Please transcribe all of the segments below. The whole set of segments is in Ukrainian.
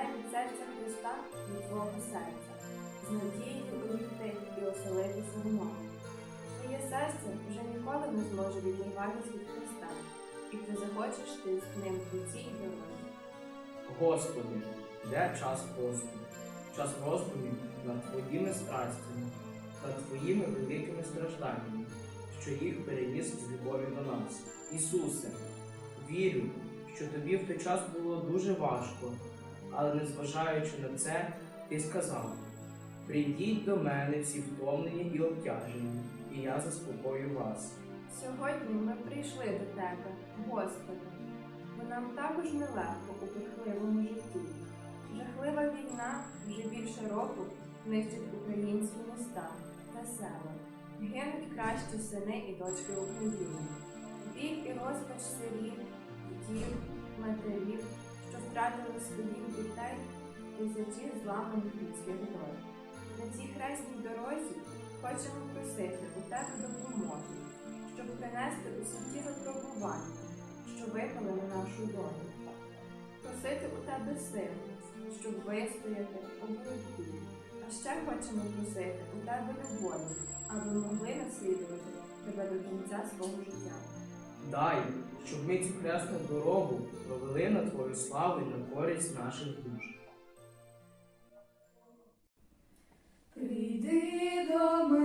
Йде від серця Христа до твого серця, з надією увійти і оселитися в ньому. Твоє серце вже ніколи не зможе відірватися від Христа, і ти захочеш ти з ним по цій дорозі. Господи, де час посту, час роздумів над Твоїми страстями, над Твоїми великими стражданнями, що їх переніс з любові до нас. Ісусе, вірю, що тобі в той час було дуже важко, але незважаючи на це, Ти сказав: Прийдіть до мене всі втомлені і обтяжені, і я заспокою вас. Сьогодні ми прийшли до Тебе, Господи, бо нам також нелегко у пихливому житті. Жахлива війна вже більше року нищить українські міста та села. Гинуть кращі сини і дочки України. Біль і розпач сирів, дітей, матерів, втратили своїх дітей, тисячі зламаних людських доль. На цій хресній дорозі хочемо просити у тебе допомоги, щоб принести усі ті випробування, що випали на нашу долю. Просити у тебе сил, щоб вистояти у боротьбі. А ще хочемо просити у тебе любові, аби могли наслідувати тебе до кінця свого життя. Дай, щоб ми цю хресну дорогу провели на Твою славу і на користь наших душ. Прийди до мене,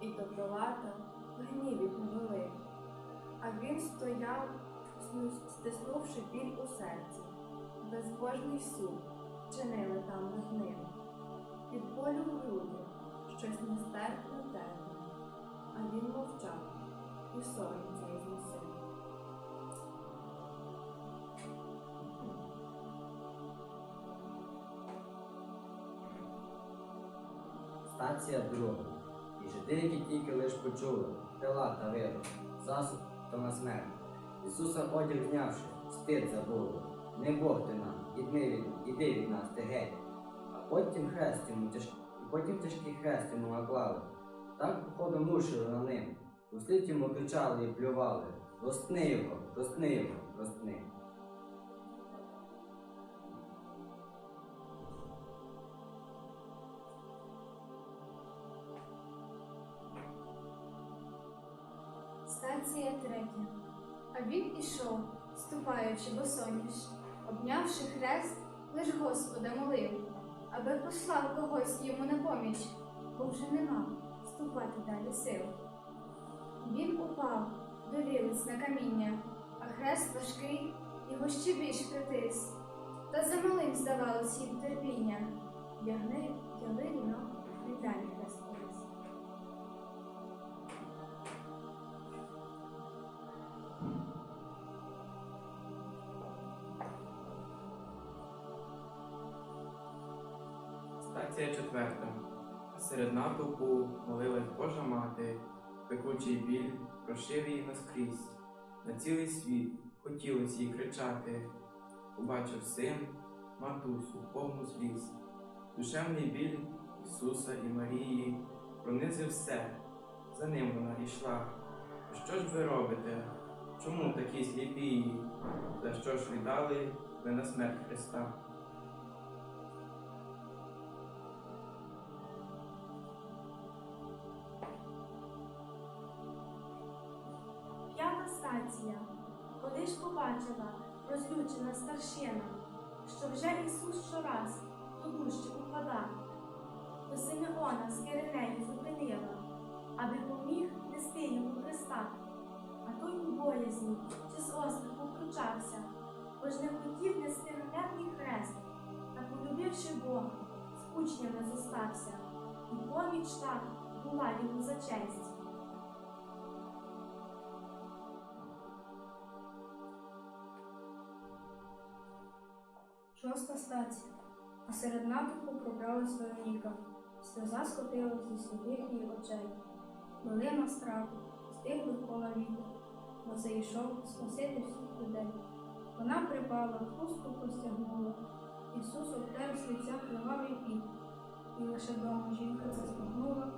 і до Пилата в гніві повели. А він стояв, стиснувши біль у серці. Безбожний суд чинили там над ним. Від болю в грудях щось нестерпно тепло, а він мовчав, і сором цей зносив. Стація друга. І жиди, які тільки лиш почули, тела та виру, засуд то на смерть. Ісуса одяг знявши, стид забули. Не Бог ти нам, іди від, іди від нас, ти геть. А потім хрест йому тяж... і потім тяжкий хрест йому наклали. Так походу мушили на ним. Услід йому кричали і плювали. Ростни його, ростни його, ростни. Він ішов, ступаючи босоніж, обнявши хрест, лиш Господа молив, аби послав когось йому на поміч, бо вже нема ступати далі сил. Він упав, долілиць на каміння, а хрест важкий його ще більш притис. Та замалим здавалось їм терпіння. Ягни, яли віно, і далі хрест повис. Четверта. Серед натовпу молилась Божа мати, пекучий біль прошив її наскрізь. На цілий світ хотілось їй кричати. Побачив син, матусю, повну сліз. Душевний біль Ісуса і Марії пронизив все. За ним вона йшла. Що ж ви робите? Чому такі сліпі? За що ж віддали ви на смерть Христа? Побачила розлючена старшина, що вже Ісус щораз до дужче упада, до Симеона з Киринею зупинила, аби поміг нести йому Христа. А той у боязні чи з остраху втручався, бо ж не хотів нести ганебний хрест, та полюбивши Бога, з учнями зостався, і поміч так була йому за честь. Шоста стація. А серед натовпу пробралась Вероніка. Сльоза скотилась зі сліпих її очей. Хвилина страху, стигли кола віку, бо зайшов спасити всіх людей. Вона припала, хустку простягнула. Ісус обтер з лиця кривавий піт. І лише дома жінка це збагнула,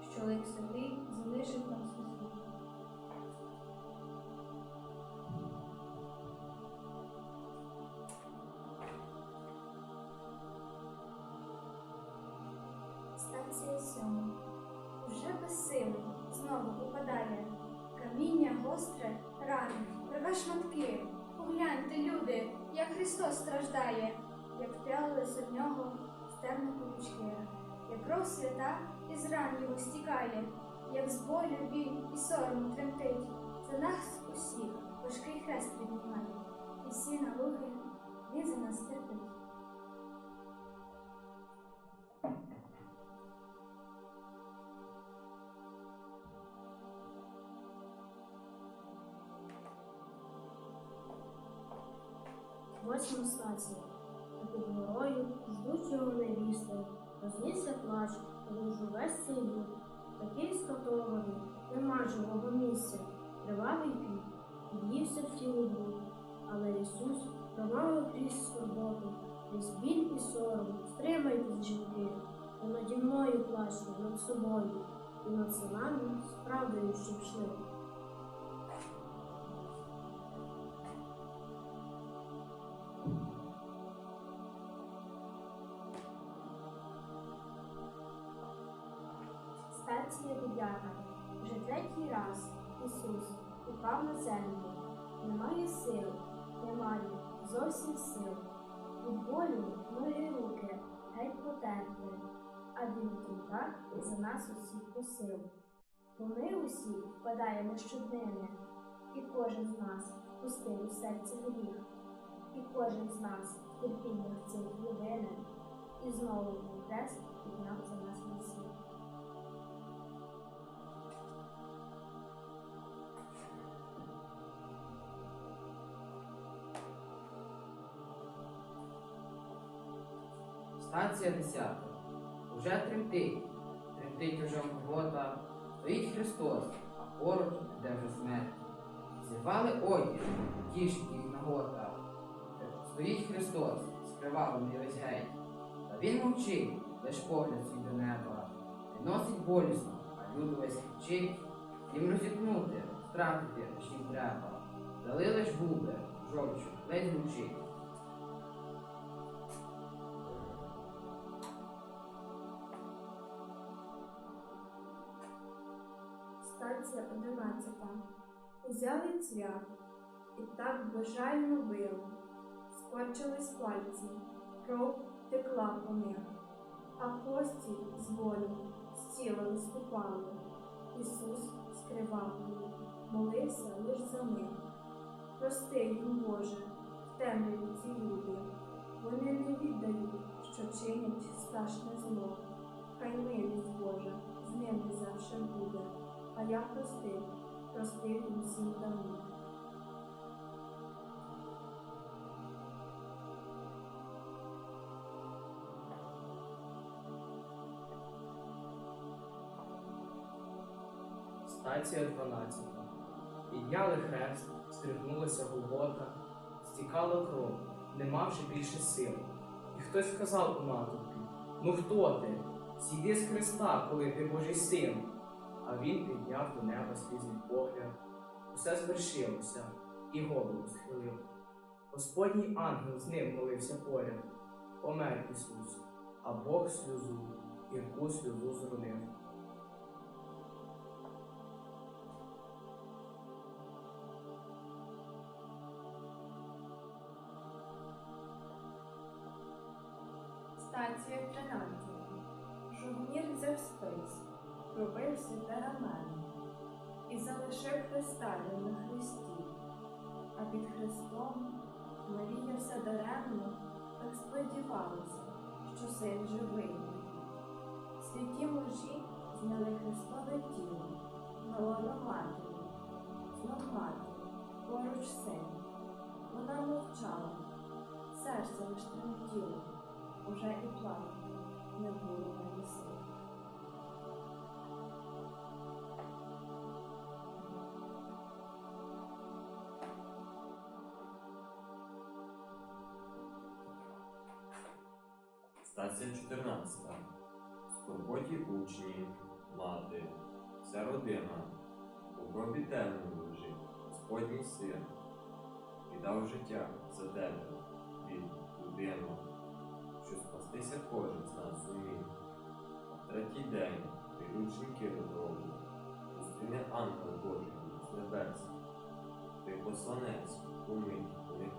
що лик святий залишив там Станція сьома. Уже безсилий знову упадає. Каміння гостре, рани, рве шматки. Погляньте, люди, як Христос страждає, як вп'ялилися в нього стерни колючки, як кров свята із ран його стікає, як з болю біль і сорому тремтить. За нас усіх важкий хрест піднімає, і всі налоги він за нас терпить. Восьма стація. А під горою ждуть його невісти. Рознісся плач, що весь цей люд. Такий скатований, нема живого місця. Кривавий піт, під'ївся в тіло був. Але Ісус промовив крізь скорботу, крізь біль і сором. Стримайтесь, жінки, ви наді мною плачте, над собою, і над синами з правдою, щоб йшли. Стація дев'ята. Вже третій раз Ісус упав на землю. Немає сил, немає зовсім сил. Від болю ноги руки геть потерпли, а він так за нас усіх посил. Бо ми усі впадаємо щоднини, і кожен з нас пустив у серце гріх, і кожен з нас терпіннях цих є і знову хрест підняв за нас Станція 10. Уже тремтить, тремтить уже робота. Стоїть Христос, а поруч іде вже смерть. Зірвали одяг, тішить їх нагота. Стоїть Христос, скривавлений весь геть. Та він мовчить, лиш погляд свій до неба. Відносить болісно, а люд весь кричить. Їм розітнути, стратити, ж їм треба. Дали лиш губи, жовчу, ледь мовчить. Станція одинадцята. Узяли цвях і так безжально били. Скорчились пальці, кров текла по них, а кості з болю з тіла виступали. Ісус скривавлений, молився лиш за них. Прости їм, Боже, в темряві ці люди. Вони не віддають, що чинять страшне зло. Хай милість Божа з ними завше буде. А я простив, простив їм всім давно. Стація 12. Підняли хрест, стригнулася голота, стікала кров, не мавши більше сил. І хтось сказав у натовпі: Ну хто ти? Зійди з хреста, коли ти Божий син. А він підняв до неба слізний погляд. Усе звершилося, і голову схилив. Господній ангел з ним молився поряд. Помер Ісус, а Бог сльозу, гірку сльозу зронив. Станція 13. Жовнір взяв спис, пробив святе рамено і залишив Христа на хресті. А під Христом Марія все даремно так сподівалася, що син живий. Святі мужі зняли Христове тіло, на лоно матері, знов матері, поруч син. Вона мовчала, серце лиш тремтіло уже і плакати не було Стація 14. Скорботі учні, мати, вся родина, у гробі темному лежить, Господній син, віддав життя за тебе, він, людину, що спастися кожен з нас зумів. А третій день приручники додому, зустріне ангел Божий з небес. Ти посланець, умить, них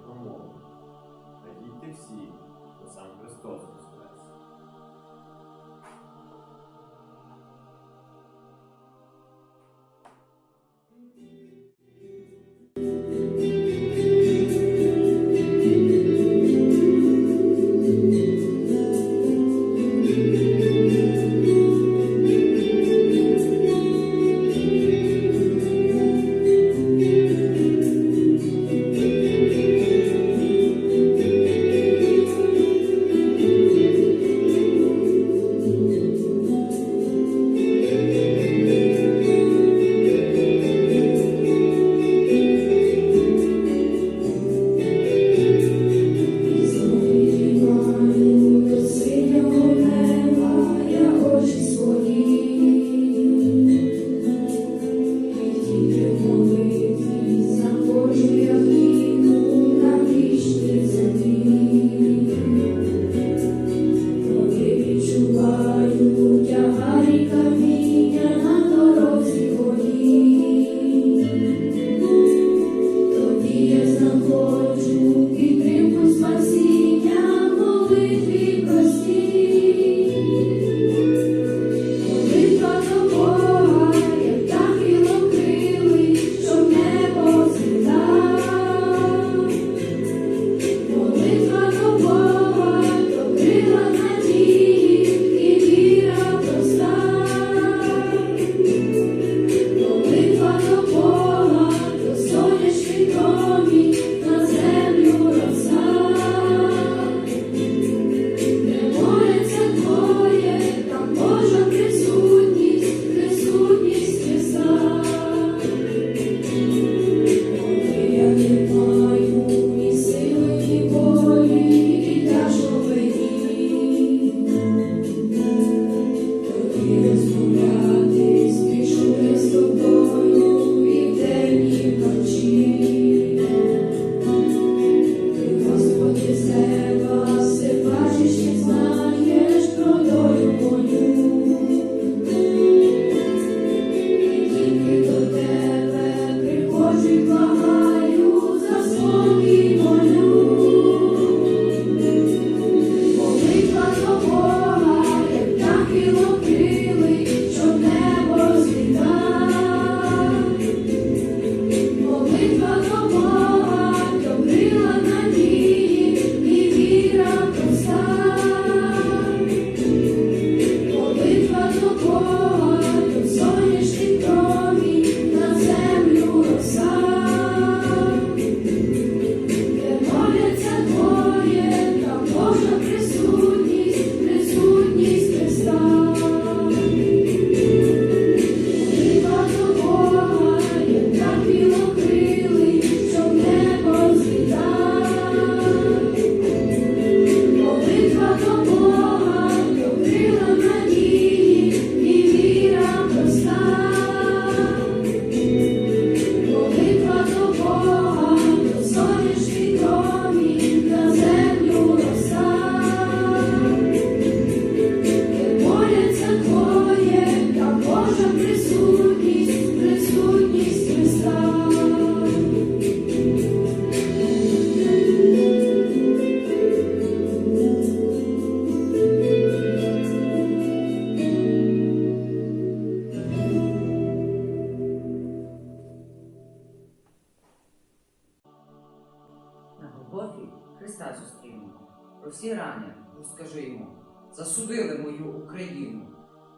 Усі рани, розкажи йому, засудили мою Україну.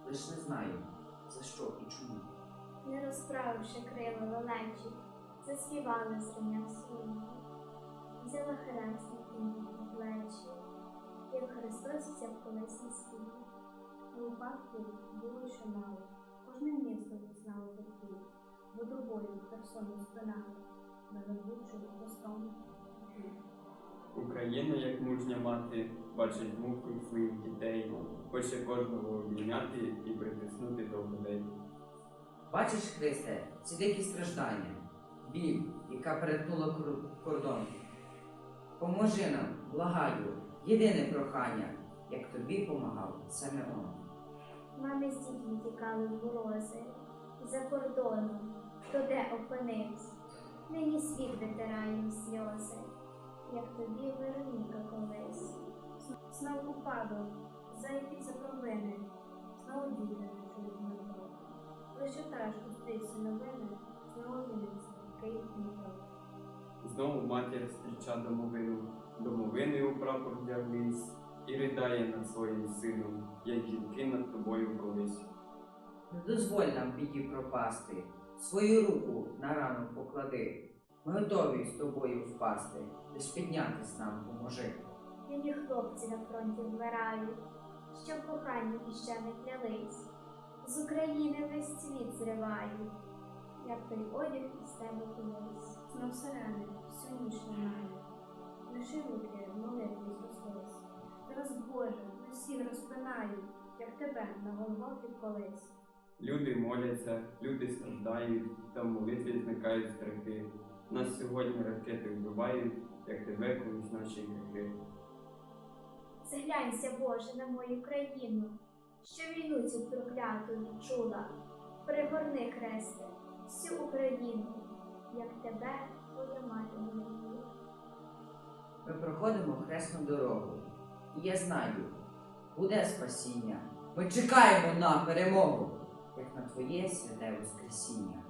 Лиш не знаю, за що і чому. Не розправивши крила лелечі, заспівали зрення сумно. Взяла хрест на плечі, як Христос взяв колись на світ. Випадків було ще мало, кожне місто знало такий, бо тобою Херсону спинали, на ведучу хвостом. Україна, як мужня мати, бачить муку своїх дітей, хоче кожного обійняти і притиснути до грудей. Бачиш, Христе, ці дикі страждання, біль, яка перетнула кордон. Поможи нам, благаю, єдине прохання, як тобі помагав Симеон. Мами з дітьми тікали в морози, за кордоном, хто де опинився. Нині світ витирає сльози, як тобі Вероніка колись. Знов упадок, зайдуть провини, знову діти не чують мирно. Лише теж пустився новини, знову Вінниця, Київ Дніпро. Знову матір зустріча домовину, домовиною у прапор вдяглись, і ридає над своїм сином, як жінки над тобою колись. Не дозволь нам біді пропасти, свою руку на рану поклади. Ми готові з тобою впасти, лиш піднятись нам поможи. Нині хлопці на фронті вмирають, що в коханні іще не клялись. З України весь світ зривають, як той одяг із тебе колись. Знов сирени всю ніч лунають, лиши руки молитві зрослись. Зараз Боже, усіх розпинають, як тебе на Голгофі колись. Люди моляться, люди страждають, та в молитві зникають страхи. Нас сьогодні ракети вбивають, як тебе колись наші гріхи. Зглянься, Боже, на мою країну, що війну цю прокляту відчула. Пригорни хресте, всю Україну, як тебе, твоя мати. Ми проходимо хресну дорогу. І я знаю, буде спасіння. Ми чекаємо на перемогу, як на твоє святе Воскресіння.